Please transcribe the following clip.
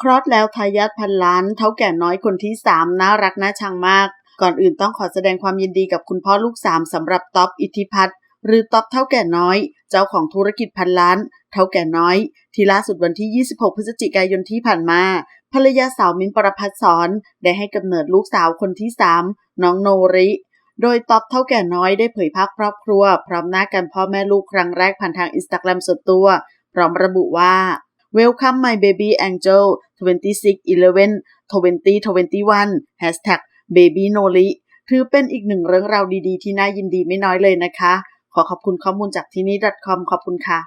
คลอดแล้วทายาทพันล้านเท่าแก่น้อยคนที่ 3 น่ารักน่าชังมาก ก่อนอื่นต้องขอแสดงความยินดีกับคุณพ่อลูก3สำหรับท็อปอิทธิพัฒน์หรือท็อปเท่าแก่น้อย เจ้าของธุรกิจพันล้าน เท่าแก่น้อย ที่ล่าสุดวันที่ 26 พฤศจิกายนที่ผ่านมาภรรยาสาวมิ้นประพัฒสอนได้ให้กำเนิดลูกสาวคนที่ 3 น้องโนริ โดยท็อปเท่าแก่น้อยได้เผยภาพครอบครัว พร้อมหน้ากันพ่อแม่ลูกครั้งแรกผ่านทางอินสตาแกรมส่วนตัว พร้อมระบุว่า Welcome my baby angel 2611 2021 Hashtag baby noli ถือเป็นอีกหนึ่งเรื่องราวดีๆ ที่น่ายินดีไม่น้อยเลยนะคะ ขอขอบคุณข้อมูลจากที่นี่ .com ขอบคุณค่ะ